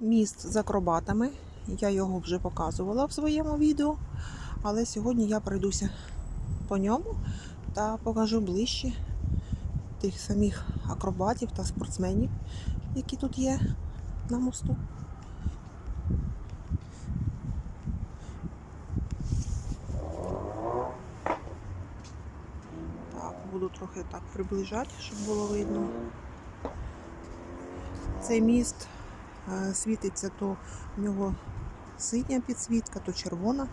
міст з акробатами. Я його вже показувала в своєму відео, але сьогодні я пройдуся по ньому та покажу ближче тих самих акробатів та спортсменів, які тут є на мосту. Так, буду трохи так приближати, щоб було видно. Цей міст світиться, то в нього синя підсвітка, то червона.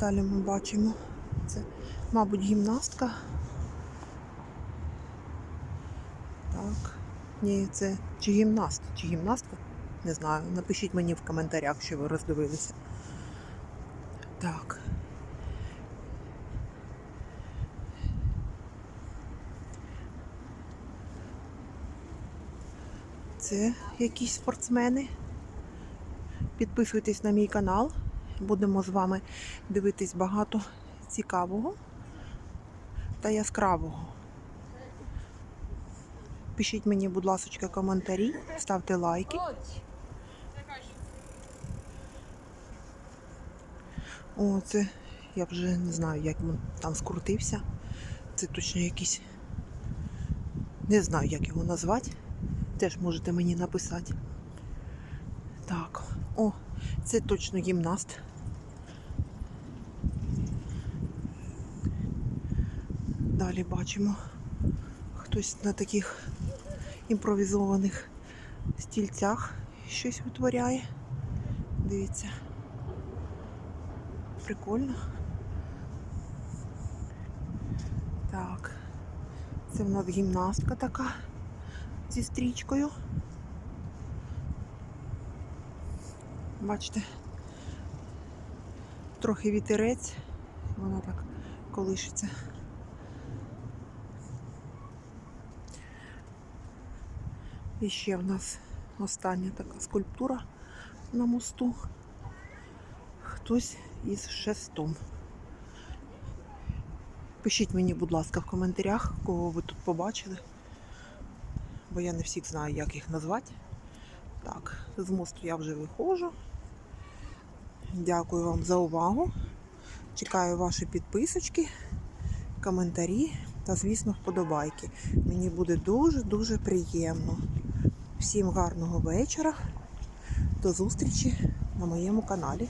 Далі ми бачимо. Це, мабуть, гімнастка. Так. Ні, це чи гімнаст, чи гімнастка? Не знаю. Напишіть мені в коментарях, що ви роздивилися. Так. Це якісь спортсмени. Підписуйтесь на мій канал. Будемо з вами дивитись багато цікавого та яскравого. Пишіть мені, будь ласка, коментарі, ставте лайки. О, це я вже не знаю, як він там скрутився. Це точно якийсь. Не знаю, як його назвати. Теж можете мені написати. Так, о, це точно гімнаст. Далі бачимо хтось на таких імпровізованих стільцях щось витворяє. Дивіться. Прикольно. Так. Це в нас гімнастка така зі стрічкою. Бачите, трохи вітерець, вона так колишиться. І ще в нас остання така скульптура на мосту. Хтось із шестом. Пишіть мені, будь ласка, в коментарях, кого ви тут побачили бо я не всіх знаю, як їх назвати. Так, з мосту я вже виходжу. Дякую вам за увагу. Чекаю ваші підписочки, коментарі та, звісно, вподобайки. Мені буде дуже-дуже приємно. Всім гарного вечора. До зустрічі на моєму каналі.